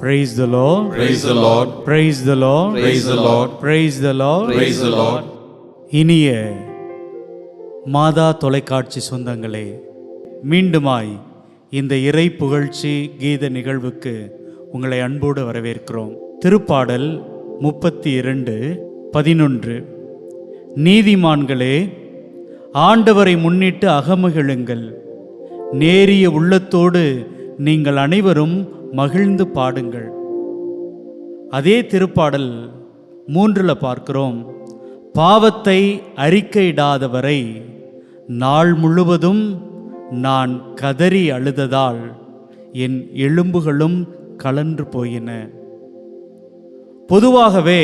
Praise the lord Praise the Lord. praise the lord Praise the Lord. praise the lord Praise the Lord. இனிய மாதா தொலைக்காட்சி சொந்தங்களே மீண்டுமாய் இந்த இறை புகழ்ச்சி கீத நிகழ்வுக்கு உங்களை அன்போடு வரவேற்கிறோம் திருப்பாடல் முப்பத்தி இரண்டு பதினொன்று நீதிமான்களே ஆண்டவரை முன்னிட்டு அகமகிழுங்கள் நேரிய உள்ளத்தோடு நீங்கள் அனைவரும் மகிழ்ந்து பாடுங்கள். அதே திருப்பாடல் மூன்றில் பார்க்கிறோம். பாவத்தை அறிக்கையிடாதவரை நாள் முழுவதும் நான் கதறி அழுததால் என் எலும்புகளும் கலன்று போயின. பொதுவாகவே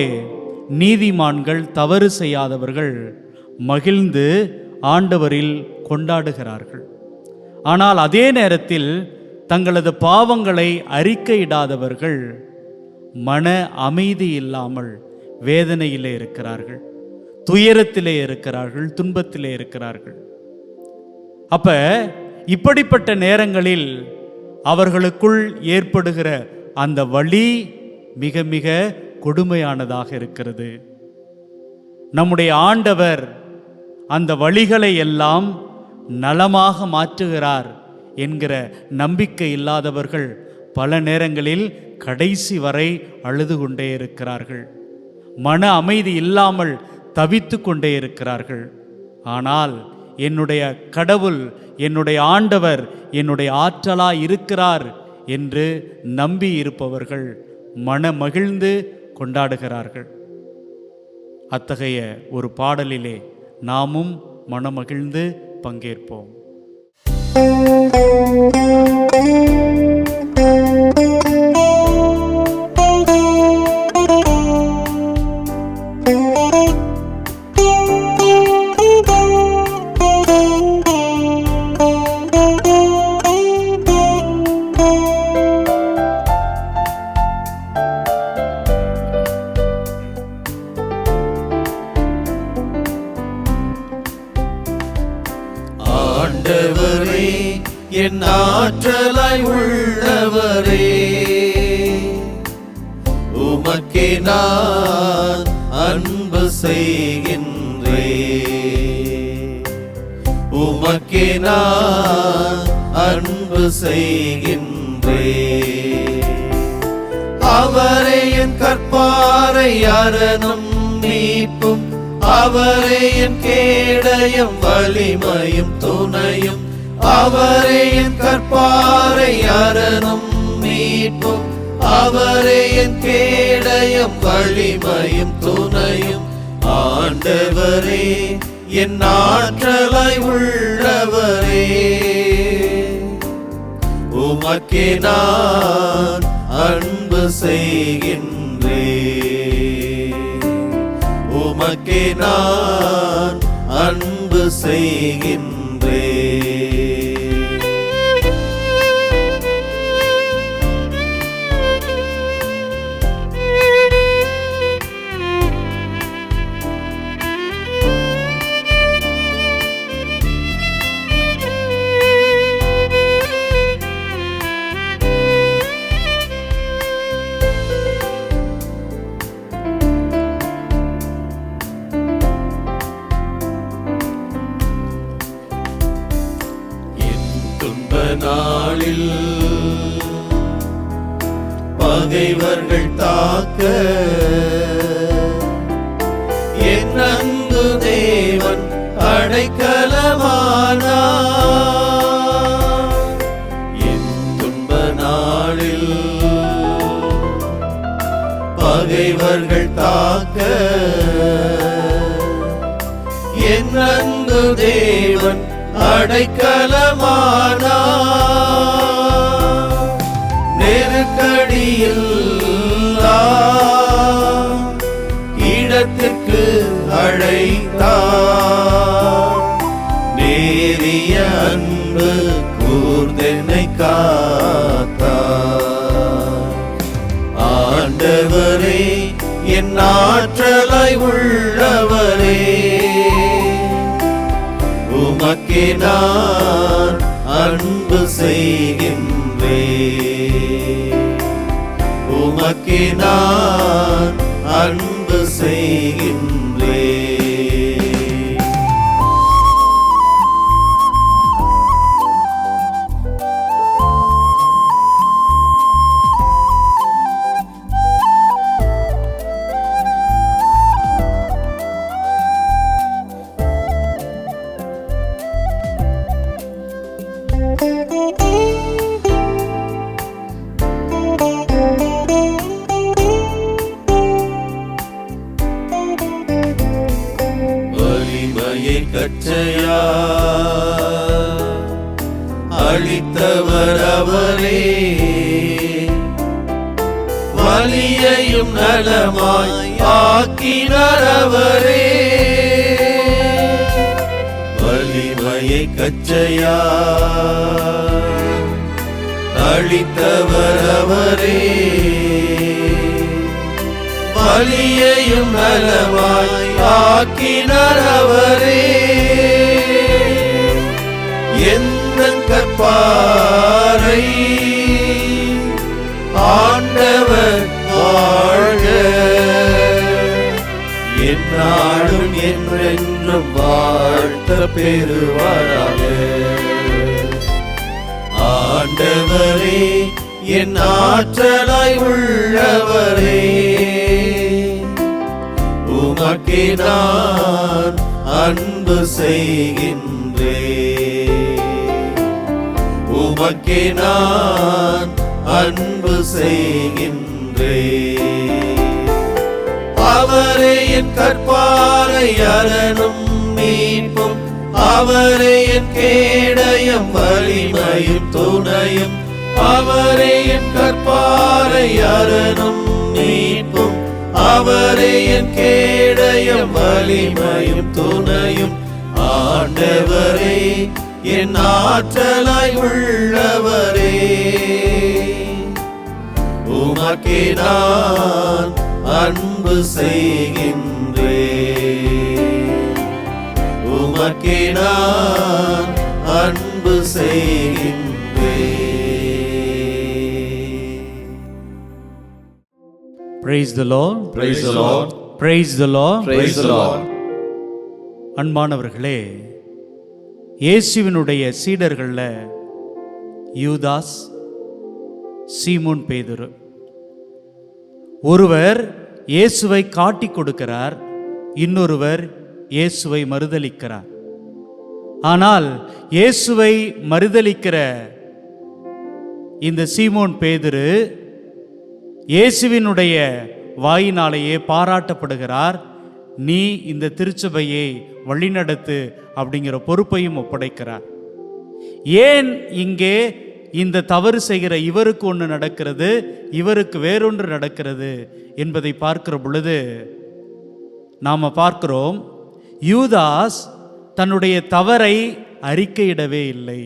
நீதிமான்கள் தவறு செய்யாதவர்கள் மகிழ்ந்து ஆண்டவரில் கொண்டாடுகிறார்கள். ஆனால் அதே நேரத்தில் தங்களது பாவங்களை அறிக்கையிடாதவர்கள் மன அமைதி இல்லாமல் வேதனையிலே இருக்கிறார்கள் துயரத்திலே இருக்கிறார்கள் துன்பத்திலே இருக்கிறார்கள். அப்ப இப்படிப்பட்ட நேரங்களில் அவர்களுக்குள் ஏற்படுகிற அந்த வழி மிக மிக கொடுமையானதாக இருக்கிறது. நம்முடைய ஆண்டவர் அந்த வழிகளை எல்லாம் நலமாக மாற்றுகிறார் என்கிற நம்பிக்கை இல்லாதவர்கள் பல நேரங்களில் கடைசி வரை அழுது கொண்டே இருக்கிறார்கள். மன அமைதி இல்லாமல் தவித்து கொண்டே இருக்கிறார்கள். ஆனால் என்னுடைய கடவுள் என்னுடைய ஆண்டவர் என்னுடைய ஆற்றலா இருக்கிறார் என்று நம்பி இருப்பவர்கள் மன மகிழ்ந்து கொண்டாடுகிறார்கள். அத்தகைய ஒரு பாடலிலே நாமும் மனமகிழ்ந்து பங்கேற்போம். ஆண்டவரே என் ஆற்றலாய் உள்ளவரே. உமக்கே நான் அன்பு செய்கின்றே உமக்கே நான் அன்பு செய்கின்றே அவரே என் கற்பாரை அரணம் மீட்பும் அவரே என் கேடயம் வலிமையும் துணையும் அவரையின் கற்பாரை அரணும் மீட்பும். அவரையின் கேடயம் வலிமையும் துணையும். ஆண்டவரே என் ஆற்றலாய் உள்ளவரே. உமக்கே நான் அன்பு செய்கின்றே உமக்கே நான் அன்பு செய்கின்றே தாக்க தேவன் அடைக்கலமானா? என் துன்ப நாளில் பகைவர்கள் தாக்க. என் தேவன் அடைக்கலமானா? அழைத்தார். நேரிய அன்பு கூர்ந்தென்னை காத்தார். ஆண்டவரே என் ஆற்றலாய் உள்ளவரே. உமக்கே நான் அன்பு செய்கின்றேன். உமக்கே நான் அன்பு செய்கின்றேன். கச்சையா அழித்தவர் அவரே வலியையும் நலமாய் ஆக்கினார் அவரே எந்த கற்பாரை ஆண்டவர் வாழ்க. என்னாலும் என்றென்றும் வாழ்த்த பெறுவாராக. ஆண்டவரே என் ஆற்றலாய் உள்ளவரே. உமக்கே நான் அன்பு செய்கின்றே உமக்கே நான் அன்பு செய்கின்றேன். என் கற்பாரை அரணும் மீட்பும் அவரே என் கேடயம் வலிமையும் துணையும். அவரே என் கற்பாரை அரணும் மீட்பும் அவரே என் கேடயம் வலிமையும் துணையும். ஆண்டவரே என் ஆற்றலாய் உள்ளவரே. உமக்கே நான் அன்பு செய்கின்றேன் உமக்கே நான் அன்பு செய்கின்றேன் praise the lord. Praise the Lord. praise the lord. Praise the Lord. அன்பானவர்களே இயேசுவினுடைய சீடர்களில் யூதாஸ் சீமோன் பேதுரு. ஒருவர் இயேசுவை காட்டி கொடுக்கிறார். இன்னொருவர் இயேசுவை மறுதளிக்கிறார் ஆனால் இயேசுவை மறுதளிக்கிற இந்த சீமோன் பேதுரு இயேசுவினுடைய வாயினாலேயே பாராட்டப்படுகிறார். நீ இந்த திருச்சபையை வழிநடத்து அப்படிங்கிற பொறுப்பையும் ஒப்படைக்கிறார். ஏன் இங்கே இந்த தவறு செய்கிற இவருக்கு ஒன்று நடக்கிறது இவருக்கு வேறொன்று நடக்கிறது என்பதை பார்க்கிற பொழுது நாம் பார்க்கிறோம் யூதாஸ் தன்னுடைய தவறை அறிக்கையிடவே இல்லை.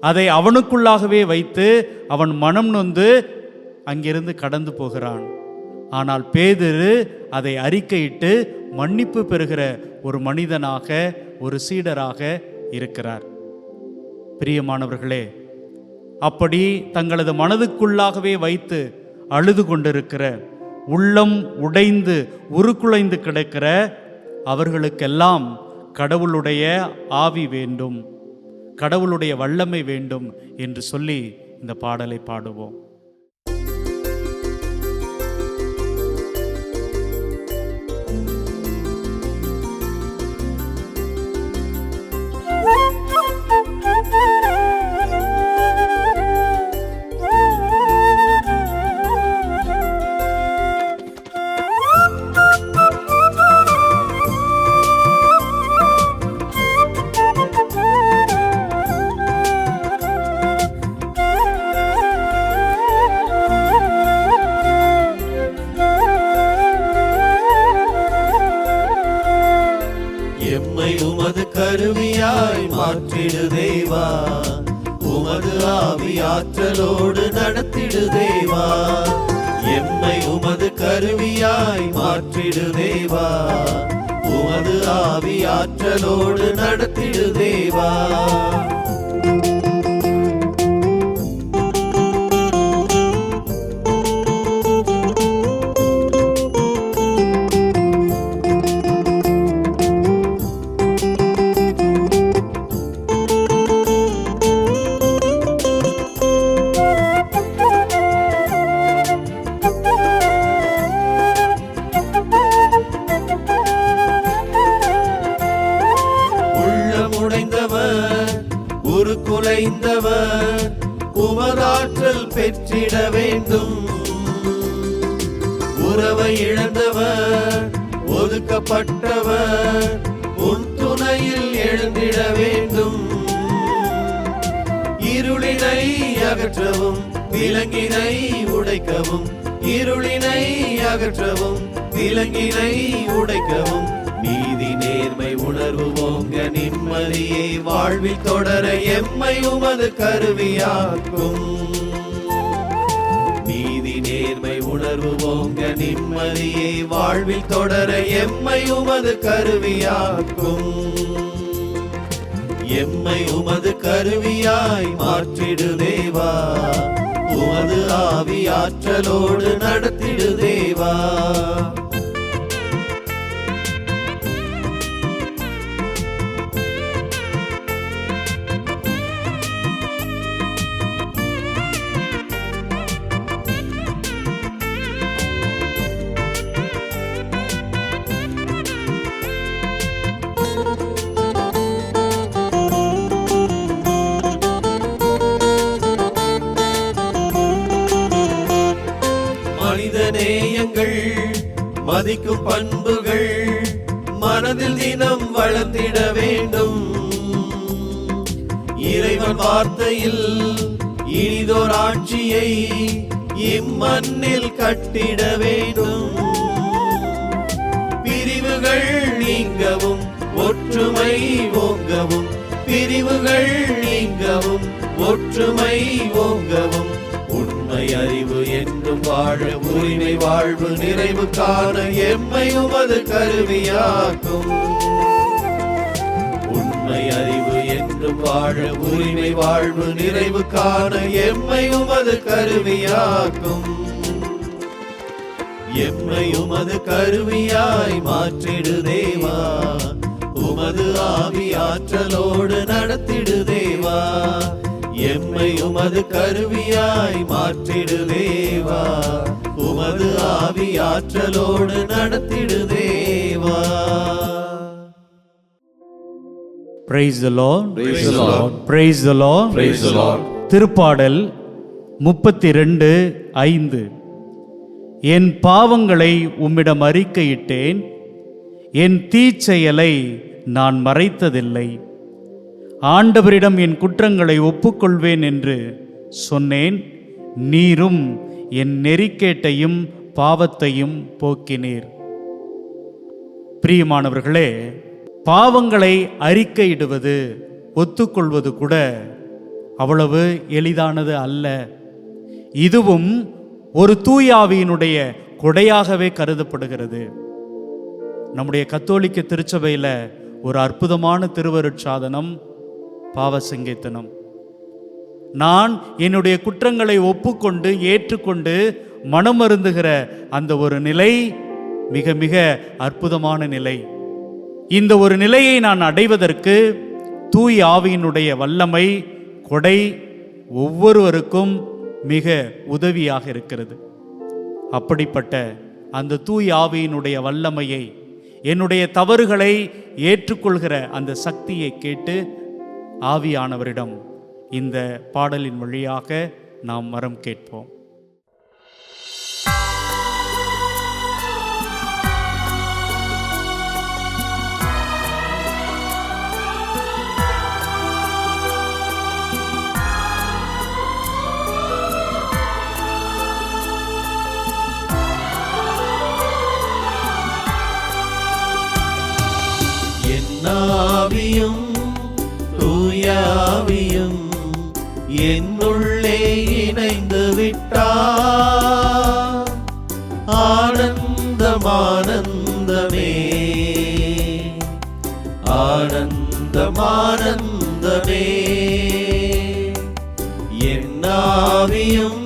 அதை அவனுக்குள்ளாகவே வைத்து அவன் மனம் நொந்து அங்கிருந்து கடந்து போகிறான். ஆனால் பேதுரு அதை அறிக்கையிட்டு மன்னிப்பு பெறுகிற ஒரு மனிதனாக ஒரு சீடராக இருக்கிறார். பிரியமானவர்களே அப்படி தங்களது மனதுக்குள்ளாகவே வைத்து அழுது கொண்டிருக்கிற உள்ளம் உடைந்து உருக்குலைந்து கிடக்கிற அவர்களுக்கெல்லாம் கடவுளுடைய ஆவி வேண்டும் கடவுளுடைய வல்லமை வேண்டும் என்று சொல்லி இந்த பாடலை பாடுவோம். ஆற்றலோடு நடத்திடு தேவா. எம்மை உமது கருவியாய் மாற்றிடு தேவா. உமது ஆவி ஆற்றலோடு நடத்திடு தேவா. குலைந்தவர் உமதாற்றல் பெற்றிட வேண்டும். உறவை இழந்தவர் ஒதுக்கப்பட்டவர் உன் துணையில் எழுந்திட வேண்டும். இருளினை அகற்றவும் விலங்கினை உடைக்கவும். இருளினை அகற்றவும் விலங்கினை உடைக்கவும். நேர்மை நிம்மதியை வாழ்வில் தொடர எம்மை உமது கருவியாக்கும். நீதி நேர்மை உணர்வு நிம்மதியை வாழ்வில் தொடர எம்மை உமது கருவியாக்கும். எம்மை உமது கருவியாய் மாற்றிடு தேவா. உமது ஆவி ஆற்றலோடு நடத்திடு தேவா. மதிக்கும் பண்புகள் மனதில் தினம் வளர்ந்திட வேண்டும். இறைவன் வார்த்தையில் இனிதோர் ஆட்சியை இம்மண்ணில் கட்டிட வேண்டும். பிரிவுகள் நீங்கவும் ஒற்றுமை ஓங்கவும் பிரிவுகள் நீங்கவும் ஒற்றுமை ஓங்கவும் உண்மை அறிவு என்றும் வாழ உரிமை வாழ்வு நிறைவு காண எம்மை உமது கருவியாக்கும். உண்மை அறிவு என்றும் வாழ உரிமை வாழ்வு நிறைவு காண எம்மை உமது கருவியாக்கும். எம்மை உமது கருவியாய் மாற்றிடு தேவா. உமது ஆவி ஆற்றலோடு நடத்திடு தேவா. எம்மை உமது கருவியாய் மாற்றிடு தேவா உமது ஆவி ஆற்றலோடு நடத்திடு தேவா praise the Lord Praise the Lord. Praise the Lord Praise the Lord. திருப்பாடல் முப்பத்தி ரெண்டு ஐந்து. என் பாவங்களை உம்மிடம் அறிக்கையிட்டேன். என் தீச்செயலை நான் மறைத்ததில்லை. ஆண்டவரிடம் என் குற்றங்களை ஒப்புக்கொள்வேன் என்று சொன்னேன். நீரும் என் நெறிக்கேட்டையும் பாவத்தையும் போக்கினீர். பிரியமானவர்களே பாவங்களை அறிக்கையிடுவது ஒத்துக்கொள்வது கூட அவ்வளவு எளிதானது அல்ல. இதுவும் ஒரு தூயாவியினுடைய கொடையாகவே கருதப்படுகிறது. நம்முடைய கத்தோலிக்க திருச்சபையில் ஒரு அற்புதமான திருவருட்சாதனம் பாவ நான் என்னுடைய குற்றங்களை ஒப்புக்கொண்டு ஏற்றுக்கொண்டு மனமருந்துகிற அந்த ஒரு நிலை மிக மிக அற்புதமான நிலை. இந்த ஒரு நிலையை நான் அடைவதற்கு தூய் ஆவியினுடைய வல்லமை கொடை ஒவ்வொருவருக்கும் மிக உதவியாக இருக்கிறது. அப்படிப்பட்ட அந்த தூய் ஆவியினுடைய வல்லமையை என்னுடைய தவறுகளை ஏற்றுக்கொள்கிற அந்த சக்தியை கேட்டு ஆவியானவரிடம் இந்த பாடலின் வழியாக நாம் மரம் கேட்போம். என் ஆவியும் என்னுள்ளே இணைந்து விட்டார். ஆனந்தமானந்தமே. ஆனந்தமானந்தமே. என்னாவியும்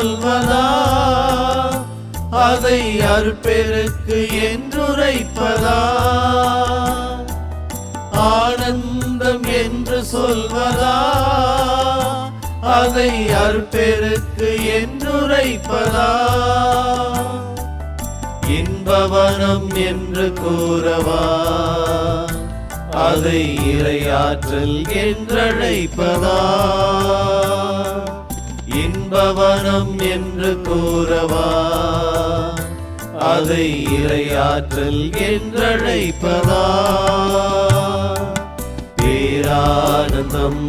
சொல்வதா? அதை அற்பெருக்கு என்றுரைப்பதா? ஆனந்தம் என்று சொல்வதா? அதை அற்பெருக்கு என்றுரைப்பதா? இன்பவனம் என்று கூறவா? அதை இறையாற்றல் என்றழைப்பதா? இன்பவனம் என்று கூறவா? அதை இறையாற்றல் என்றழைப்பதா? பேரானந்தம்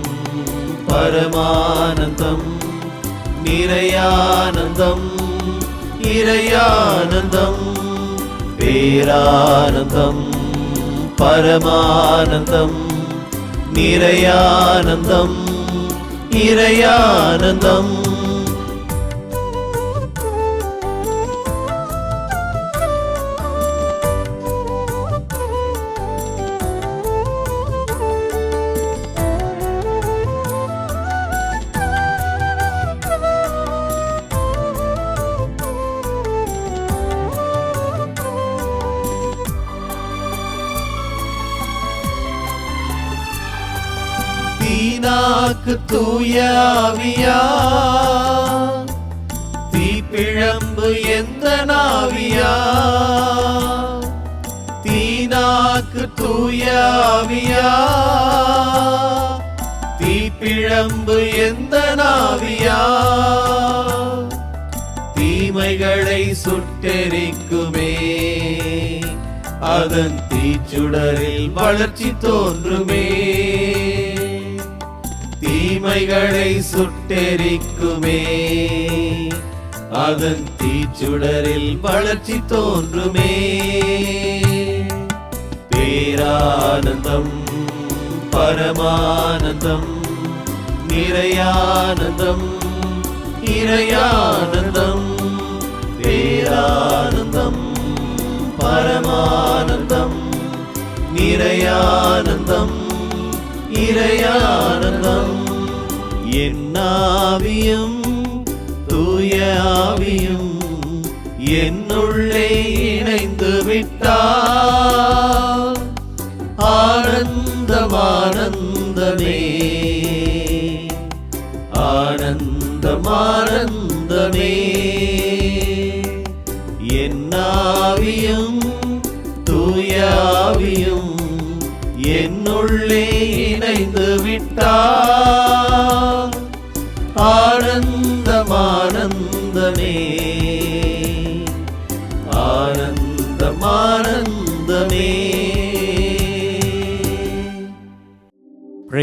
பரமானந்தம் நிறையானந்தம் இறையானந்தம். பேரானந்தம் பரமானந்தம் நிறையானந்தம் இறையானந்தம். தீனாக்கு தூயாவியா? தீப்பிழம்பு எந்த நாவியா? தீனாக்கு தூயாவியா? தீப்பிழம்பு எந்த நாவியா? தீமைகளை சுட்டெரிக்குமே. அதன் தீச்சுடரில் வளர்ச்சி தோன்றுமே. தீமைகளை சுட்டெரிக்குமே. அதன் தீச்சுடரில் வளர்ச்சி தோன்றுமே. பேரானந்தம் பரமானந்தம் நிறையானந்தம் இறையானந்தம். பேரானந்தம் பரமானந்தம் நிறையானந்தம் இறையானந்தம். என்னாவியும் தூய என்னுள்ளே இணைந்து விட்டார். ஆனந்தமானந்தமே ஆனந்தமானந்தமே. என்னாவியும் தூயாவியும் என்னுள்ளே இணைந்து விட்டார்.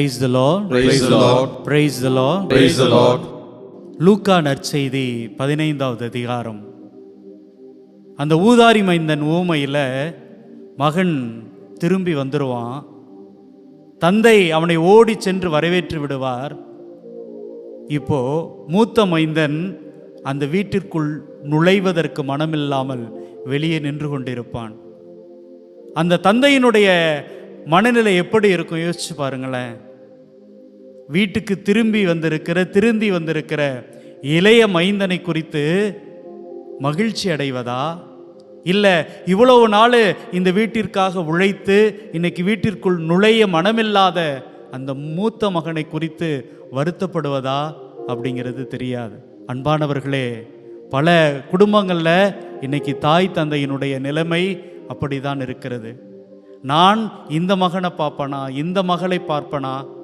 Praise the Lord Praise the Lord. Praise the Lord Praise the Lord. லூக்கா நற்செய்தி பதினைந்தாவது அதிகாரம். அந்த ஊதாரி மைந்தன் ஊமையில் மகன் திரும்பி வந்துடுவான் தந்தை அவனை ஓடி சென்று வரவேற்று விடுவார். இப்போ மூத்த மைந்தன் அந்த வீட்டிற்குள் நுழைவதற்கு மனமில்லாமல் வெளியே நின்று கொண்டிருப்பான். அந்த தந்தையினுடைய மனநிலை எப்படி இருக்கும்? யோசிச்சு பாருங்களேன். வீட்டுக்கு திரும்பி வந்திருக்கிற திருந்தி வந்திருக்கிற இளைய மைந்தனை குறித்து மகிழ்ச்சி அடைவதா? இல்லை இவ்வளவு நாள் இந்த வீட்டிற்காக உழைத்து இன்னைக்கு வீட்டிற்குள் நுழைய மனமில்லாத அந்த மூத்த மகனை குறித்து வருத்தப்படுவதா? அப்படிங்கிறது தெரியாது. அன்பானவர்களே பல குடும்பங்களில் இன்னைக்கு தாய் தந்தையினுடைய நிலைமை அப்படிதான் இருக்கிறது. நான் இந்த மகனை பார்ப்பனா? இந்த மகளை பார்ப்பனா?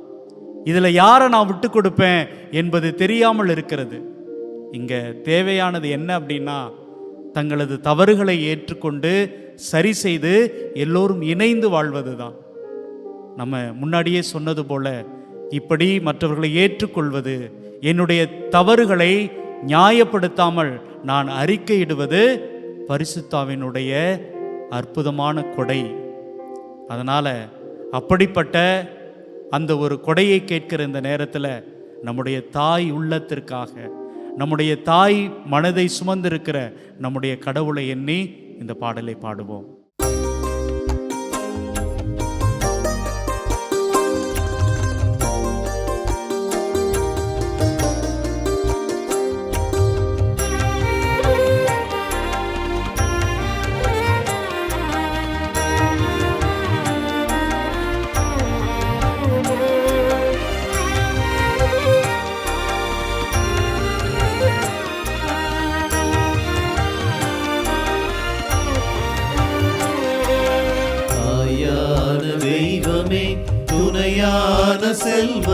இதில் யாரை நான் விட்டு கொடுப்பேன் என்பது தெரியாமல் இருக்கிறது. இங்கே தேவையானது என்ன அப்படின்னா தங்களது தவறுகளை ஏற்றுக்கொண்டு சரி செய்து எல்லோரும் இணைந்து வாழ்வது தான் நம்ம முன்னாடியே சொன்னது போல இப்படி மற்றவர்களை ஏற்றுக்கொள்வது என்னுடைய தவறுகளை நியாயப்படுத்தாமல் நான் அறிக்கையிடுவது பரிசுத்தாவினுடைய அற்புதமான கொடை. அதனால் அப்படிப்பட்ட அந்த ஒரு கொடையை கேட்கிற இந்த நேரத்தில் நம்முடைய தாய் உள்ளத்திற்காக நம்முடைய தாய் மனதை சுமந்திருக்கிற நம்முடைய கடவுளை எண்ணி இந்த பாடலை பாடுவோம்.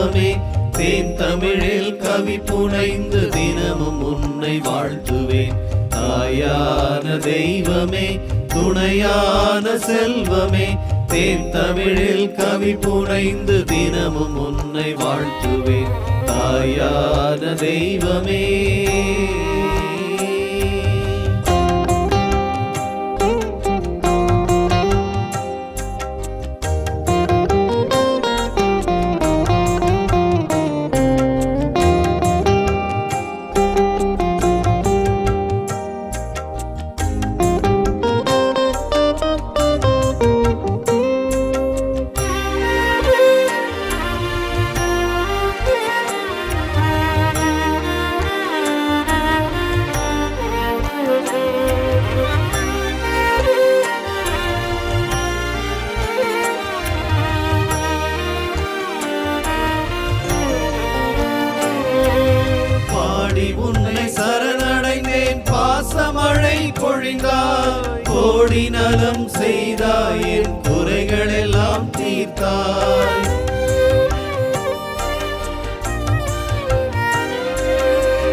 செல்வமே தேன் தமிழில் கவி புனைந்து தினமும் உன்னை வாழ்த்துவேன். தாயான தெய்வமே துணையான செல்வமே தேன் தமிழில் கவி புனைந்து தினமும் உன்னை வாழ்த்துவேன். தாயான தெய்வமே. பாசமழை பொழிந்தாய். கோடி நலம் செய்தாய். என் குறைகள் எல்லாம் தீர்த்தாய்.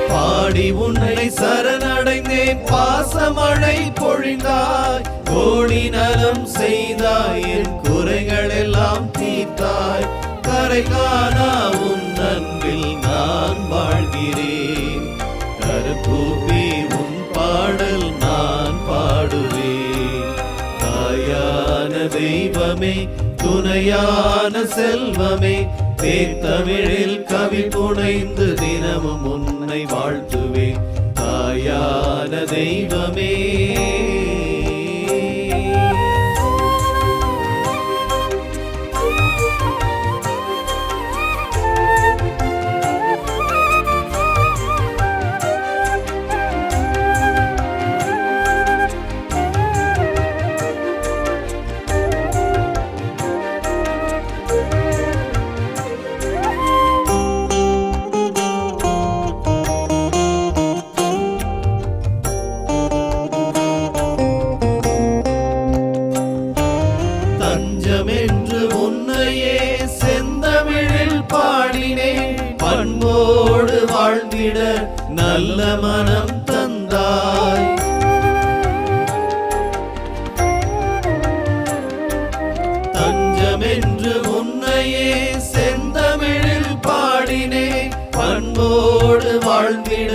பாடி உன்னை சரணடைந்தேன். பாசமழை பொழிந்தாய். கோடி நலம் செய்தாய். என் குறைகள் எல்லாம் தீர்த்தாய். கரை காணா உன் அன்பில் நான் வாழ்கிறேன். தெய்வமே துணையான செல்வமே தேத்தமிழில் கவி புனைந்து தினமும் உன்னை வாழ்த்துவேன். தாயான தெய்வமே. வாழ்ந்திட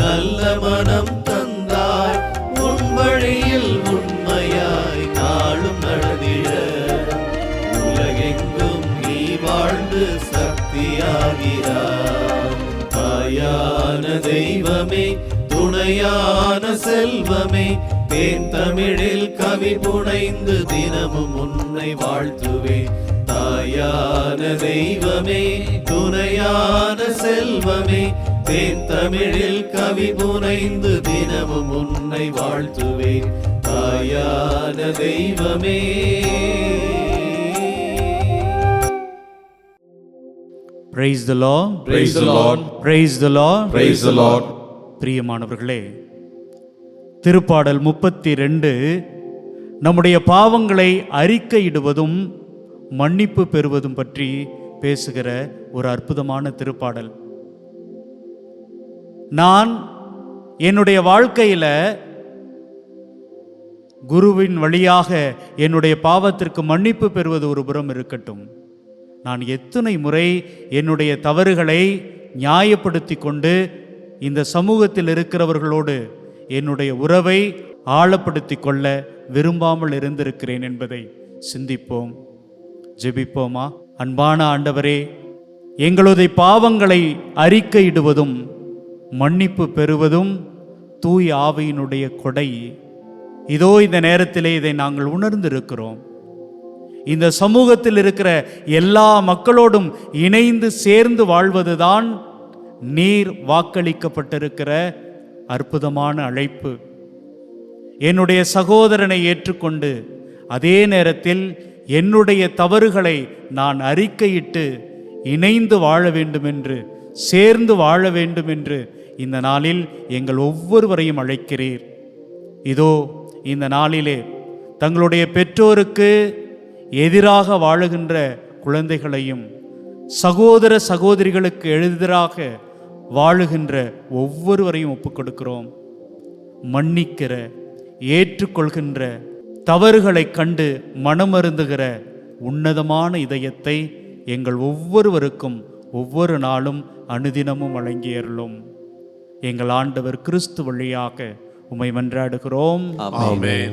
நல்ல மனம் தந்தாய் உன் வழியில் உண்மையாய் நாளும் நடந்திட. உலகெங்கும் நீ வாழ்ந்து சக்தியாகிறாய். தாயான தெய்வமே துணையான செல்வமே தேன் தமிழில் கவி புனைந்து தினமும் உன்னை வாழ்த்துவேன். தாயான தெய்வமே துணையான செல்வமே தேன் தமிழில் கவி புனைந்து தினமும் உன்னை வாழ்த்துவேன். தாயான தெய்வமே. Praise the Lord Praise the Lord. Praise the Lord Praise the Lord. பிரியமானவர்களே திருப்பாடல் முப்பத்தி ரெண்டு நம்முடைய பாவங்களை அறிக்கையிடுவதும் மன்னிப்பு பெறுவதும் பற்றி பேசுகிற ஒரு அற்புதமான திருப்பாடல். நான் என்னுடைய வாழ்க்கையில் குருவின் வழியாக என்னுடைய பாவத்திற்கு மன்னிப்பு பெறுவது ஒரு புறம் இருக்கட்டும். நான் எத்தனை முறை என்னுடைய தவறுகளை நியாயப்படுத்தி கொண்டு இந்த சமூகத்தில் இருக்கிறவர்களோடு என்னுடைய உறவை ஆழப்படுத்தி கொள்ள விரும்பாமல் இருந்திருக்கிறேன் என்பதை சிந்திப்போம் ஜெபிப்போமா? அன்பான ஆண்டவரே எங்களுடைய பாவங்களை அறிக்கையிடுவதும் மன்னிப்பு பெறுவதும் தூய் ஆவியினுடைய கொடை. இதோ இந்த நேரத்திலே இதை நாங்கள் உணர்ந்திருக்கிறோம். இந்த சமூகத்தில் இருக்கிற எல்லா மக்களோடும் இணைந்து சேர்ந்து வாழ்வதுதான் நீர் வாக்களிக்கப்பட்டிருக்கிற அற்புதமான அழைப்பு. என்னுடைய சகோதரனை ஏற்றுக்கொண்டு அதே நேரத்தில் என்னுடைய தவறுகளை நான் அறிக்கையிட்டு இணைந்து வாழ வேண்டும் என்று சேர்ந்து வாழ வேண்டும் என்று இந்த நாளில் எங்கள் ஒவ்வொருவரையும் அழைக்கிறீர். இதோ இந்த நாளிலே தங்களுடைய பெற்றோருக்கு எதிராக வாழுகின்ற குழந்தைகளையும் சகோதர சகோதரிகளுக்கு எதிராக வாழுகின்ற ஒவ்வொருவரையும் ஒப்புக்கொடுக்கிறோம். மன்னிக்கிற ஏற்றுக்கொள்கின்ற தவறுகளை கண்டு மனமருந்துகிற உன்னதமான இதயத்தை எங்கள் ஒவ்வொருவருக்கும் ஒவ்வொரு நாளும் அனுதினமும் வழங்கியருளும். எங்கள் ஆண்டவர் கிறிஸ்து வழியாக உமை மன்றாடுகிறோம் Amen.